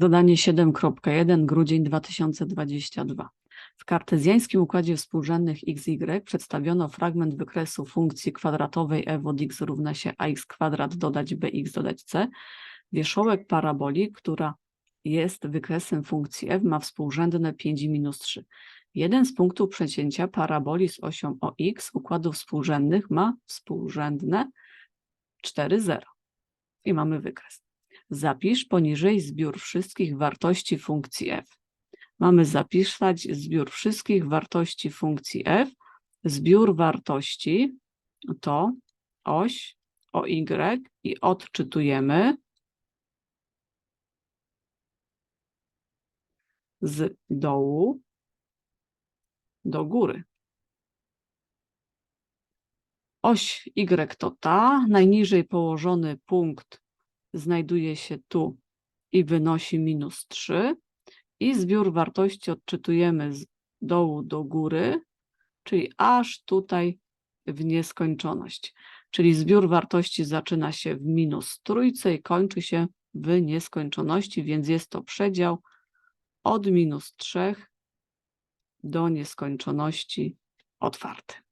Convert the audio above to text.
Zadanie 7.1, grudzień 2022. W kartezjańskim układzie współrzędnych xy przedstawiono fragment wykresu funkcji kwadratowej f od x równa się ax kwadrat dodać bx dodać c. Wierzchołek paraboli, która jest wykresem funkcji f, ma współrzędne 5 i minus 3. Jeden z punktów przecięcia paraboli z osią ox układów współrzędnych ma współrzędne 4, 0. I mamy wykres. Zapisz poniżej zbiór wszystkich wartości funkcji f. Mamy zapisać zbiór wszystkich wartości funkcji f. Zbiór wartości to oś o y i odczytujemy z dołu do góry. Oś y to ta, najniżej położony punkt znajduje się tu i wynosi minus 3 i zbiór wartości odczytujemy z dołu do góry, czyli aż tutaj w nieskończoność. Czyli zbiór wartości zaczyna się w minus trójce i kończy się w nieskończoności, więc jest to przedział od minus 3 do nieskończoności otwarty.